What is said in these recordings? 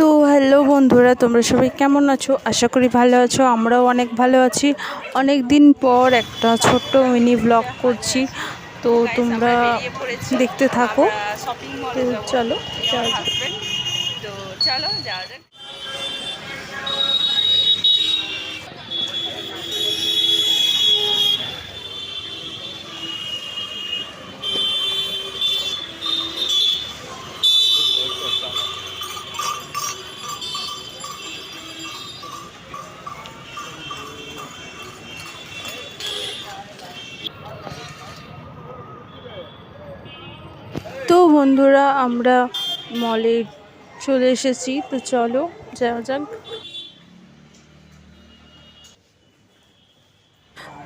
তো হ্যালো বন্ধুরা, তোমরা সবাই কেমন আছো? আশা করি ভালো আছো, আমরাও অনেক ভালো আছি। অনেক দিন পর একটা ছোট্ট মিনি ব্লগ করছি। তো তোমরা দেখতে থাকো। তো চলো তো চলো, যাওয়া যাক। তো বন্ধুরা, আমরা মলে চলে এসেছি। তো চলো, যাওয়া যাক।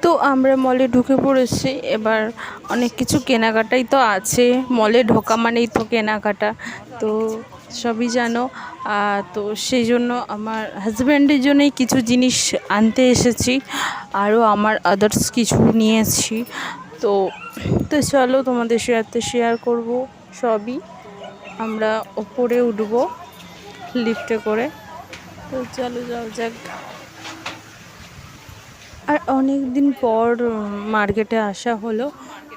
তো আমরা মলে ঢুকে পড়েছি। এবার অনেক কিছু কেনাকাটাই তো আছে। মলে ঢোকা মানেই তো কেনাকাটা। তো সবই জানো। তো সেই জন্য আমার হাজব্যান্ডের জন্যই কিছু জিনিস আনতে এসেছি। আরও আমার আদার্স কিছু নিয়েছি। তো তো চলো তোমাদের সাথে শেয়ার করব। সবই আমরা ওপরে উঠবো লিফটে করে। তো চলো যাও যাক। আর অনেক দিন পর মার্কেটে আসা হলো,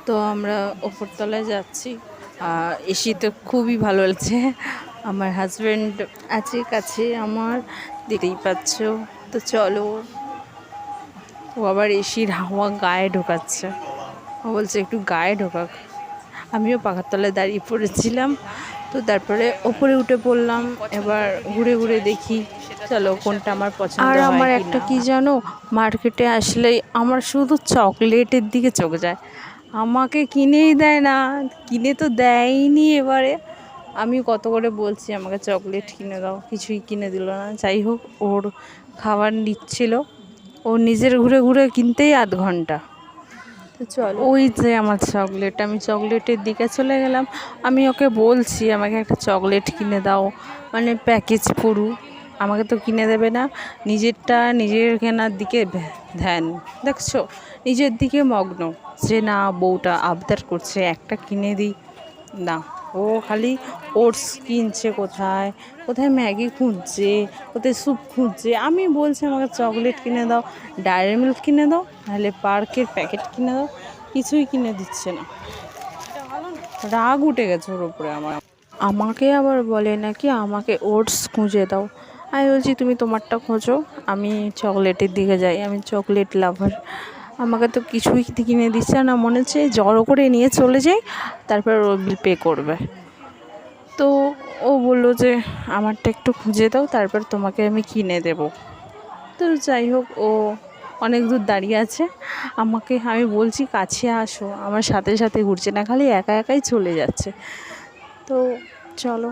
তো আমরা ওপরতলায় যাচ্ছি। আর এসি তো খুবই ভালো লাগছে। আমার হাজব্যান্ড আছে কাছে, আমার দেখতেই পাচ্ছ। তো চলো, ও আবার এসির হাওয়া গায়ে ঢোকাচ্ছে। ও বলছে, একটু গায়ে ঢোকাক। আমিও পাখার তলায় দাঁড়িয়ে পড়েছিলাম। তো তারপরে ওপরে উঠে পড়লাম এবার ঘুরে ঘুরে দেখি চলো কোনটা আমার পছন্দ আর আমার একটা কি জানো মার্কেটে আসলেই আমার শুধু চকলেটের দিকে চোখ যায়। আমাকে কিনেই দেয় না কিনে তো দেয়নি এবারে। আমি কত করে বলছি আমাকে চকলেট কিনে দাও কিছুই কিনে দিল না। যাই হোক ওর খাবার নিচ্ছিল। ও নিজের ঘুরে ঘুরে কিনতেই আধ ঘণ্টা। তো চলো। ওই যে আমার চকলেট, আমি চকলেটের দিকে চলে গেলাম। আমি ওকে বলছি, আমাকে একটা চকলেট কিনে দাও। মানে প্যাকেজ পুরু। আমাকে তো কিনে দেবে না। নিজেরটা নিজের কেনার দিকে ধ্যান। দেখছ? নিজের দিকে মগ্ন। যে না, বউটা আবদার করছে, একটা কিনে দিই। না। ও খালি ওটস কিনছে কোথায়? কোথায় ম্যাগি খুঁজছে? কোথায় স্যুপ খুঁজছে? আমি বলছি, আমাকে চকলেট কিনে দাও, ডায়েরি মিল্ক কিনে দাও, নাহলে পার্কের প্যাকেট কিনে দাও। কিছুই কিনে দিচ্ছে না। রাগ উঠে গেছে ওর উপরে আমার। আমাকে আবার বলে নাকি, আমাকে ওটস খুঁজে দাও। আমি বলছি, তুমি তোমারটা খোঁজো, আমি চকলেটের দিকে যাই, আমি চকলেট লাভার। আমাকে তো কিছুই কিনে দিচ্ছে না, মনে হচ্ছে জড়ো করে নিয়ে চলে যাই, তারপর ও বিল পে করবে। তো ও বলল যে, আমারটা একটু খুঁজে দাও, তারপর তোমাকে আমি কিনে দেব। তো যাই হোক, ও অনেক দূর দাঁড়িয়ে আছে। আমাকে, আমি বলছি, কাছে আসো, আমার সাথে সাথে ঘুরছে না, খালি একা একাই চলে যাচ্ছে। তো চলো।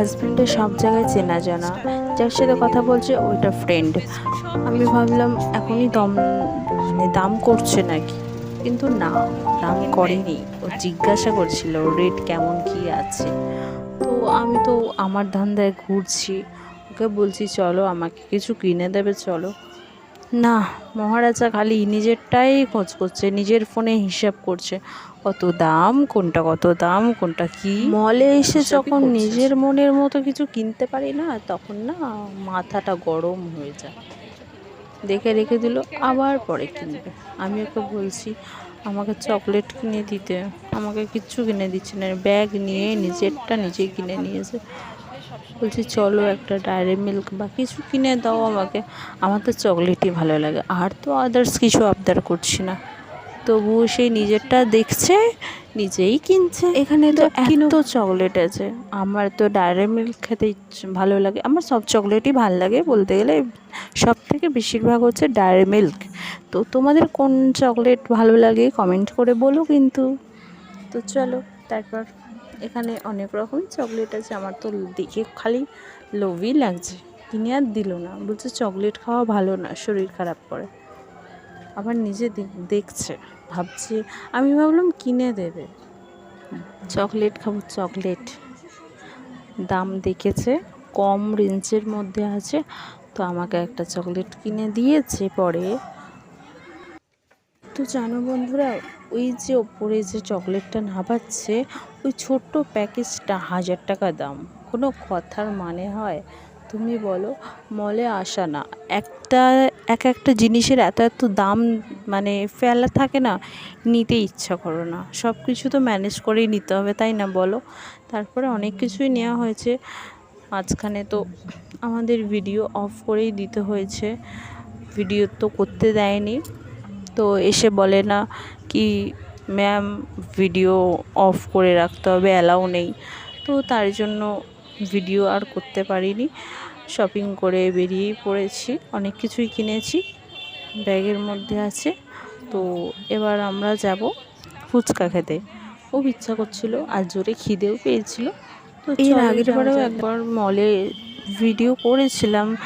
হাজব্যান্ডের সব জায়গায় চেনা জানা। যার সাথে কথা বলছে ওইটা ফ্রেন্ড আমি ভাবলাম, এখনই দম মানে দাম করছে নাকি? কিন্তু না, দাম করেনি। ও জিজ্ঞাসা করছিল রেট কেমন কি আছে? তো আমি তো আমার ধান্দায় ঘুরছি। ওকে বলছি, চলো, আমাকে কিছু কিনে দেবে, চলো। না মহারাজা খালি নিজেরটাই খোঁজ করছে নিজের ফোনে হিসাব করছে। কত দাম কোনটা কত দাম কোনটা কি? মলে এসে যখন নিজের মনের মতো কিছু কিনতে পারি না তখন না মাথাটা গরম হয়ে যায়। দেখে রেখে দিল, আবার পরে কিনবে। আমি ওকে বলছি, আমাকে চকলেট কিনে দিতে। আমাকে কিচ্ছু কিনে দিচ্ছে না, ব্যাগ নিয়ে নিজেরটা নিজে কিনে নিয়েছে। বলছি, চলো একটা ডায়েরি মিল্ক বা কিছু কিনে দাও আমাকে, আমার তো চকলেটই ভালো লাগে, আর তো আদার্স কিছু আবদার করছি না। তবুও সেই নিজেরটা দেখছে নিজেই কিনছে। এখানে তো এত চকলেট আছে। আমার তো ডায়েরি মিল্ক খেতে ভালো লাগে। আমার সব চকলেটই ভালো লাগে বলতে গেলে। সব থেকে বেশিরভাগ হচ্ছে ডায়েরি মিল্ক। তো তোমাদের কোন চকলেট ভালো লাগে কমেন্ট করে বলো কিন্তু। তো চলো তারপর এখানে অনেক রকম চকলেট আছে। আমার তো দেখে খালি লোভই লাগছে। কিনে আর দিল না। বলছে চকলেট খাওয়া ভালো না শরীর খারাপ করে। আবার নিজে দেখছে, ভাবছি, আমি ভাবলাম কিনে দেবে। চকলেট খাব, চকলেট। দাম দেখেছে, কম রেঞ্জের মধ্যে আছে, তো আমাকে একটা চকলেট কিনে দিয়েছে পরে। তো জানো বন্ধুরা, ওই যে ওপরে যে চকলেটটা নাবাচ্ছে ওই ছোট্ট প্যাকেজটা হাজার টাকা দাম। কোনো কথার মানে হয়। তুমি বলো, মলে আসা না। একটা, এক একটা জিনিসের এত এত দাম মানে ফেলা থাকে না, নিতে ইচ্ছা করো না। সব কিছু তো ম্যানেজ করেই নিতে হবে, তাই না বলো? তারপরে অনেক কিছুই নেওয়া হয়েছে। মাঝখানে তো আমাদের ভিডিও অফ করেই দিতে হয়েছে। ভিডিও তো করতে দেয়নি। তো এসে বলে না কি ম্যাম ভিডিও অফ করে রাখতে হবে অ্যালাউ নেই। তো তার জন্য ভিডিও আর করতে পারিনি। শপিং করে বেরিয়েই পড়েছি। অনেক কিছুই কিনেছি। ব্যাগের মধ্যে আছে। তো এবার আমরা যাব ফুচকা খেতে। খুব ইচ্ছা করছিল আর জোরে খিদেও পেয়েছিল। তো এর আগের বারেও একবার মলে ভিডিও করেছিলাম।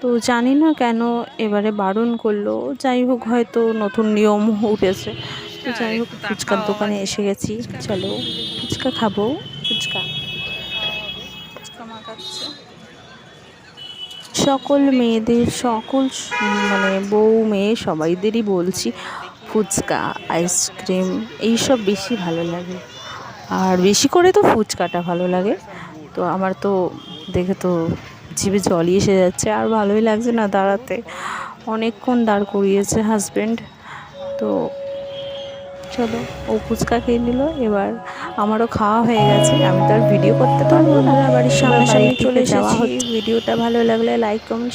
তো জানি না কেন এবারে বারণ করল। যাই হোক হয়তো নতুন নিয়ম উঠেছে। তো যাই হোক ফুচকার দোকানে এসে গেছি। চলো ফুচকা খাব। ফুচকা। সকল মেয়েদের, সকল মানে বউ মেয়ে সবাইদেরই বলছি ফুচকা, আইসক্রিম, এইসব বেশি ভালো লাগে। আর বেশি করে তো ফুচকাটা ভালো লাগে। তো আমার তো দেখে তো জিভে জলই এসে যাচ্ছে, আর ভালোই লাগছে না দাঁড়াতে। অনেকক্ষণ দাঁড় করিয়েছে হাজব্যান্ড তো চলো। ও ফুচকা খেয়ে নিল এবার আমারও খাওয়া হয়ে গেছে। আমি তো আর ভিডিও করতে পারব না। বাড়ির সামনে সামনে চলে যাওয়া হচ্ছে। ভিডিওটা ভালো লাগলে লাইক কমেন্ট